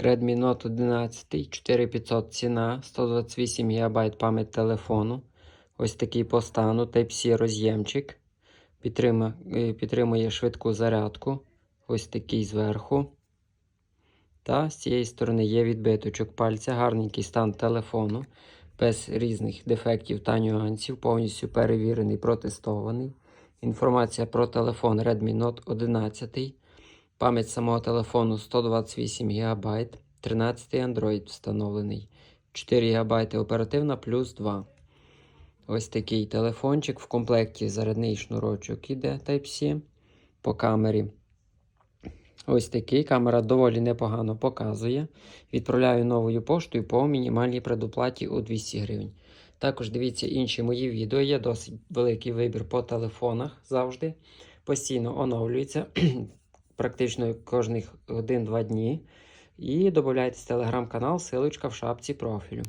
Redmi Note 11, 4500 ціна, 128 ГБ пам'ять телефону. Ось такий по стану, Type-C роз'ємчик. Підтримує, е, підтримує швидку зарядку. Ось такий зверху. Та з цієї сторони є відбиточок пальця, гарненький стан телефону, без різних дефектів та нюансів, повністю перевірений, протестований. Інформація про телефон Redmi Note 11. Пам'ять самого телефону 128 ГБ, 13 Android встановлений, 4 ГБ оперативна плюс 2. Ось такий телефончик. В комплекті зарядний шнурочок іде Type-C по камері. Ось такий. Камера доволі непогано показує. Відправляю новою поштою по мінімальній предоплаті у 200 гривень. Також дивіться інші мої відео. Є досить великий вибір по телефонах завжди. Постійно оновлюється. Практично кожних 1-2 дні. І додайтесь телеграм-канал, силочка в шапці профілю.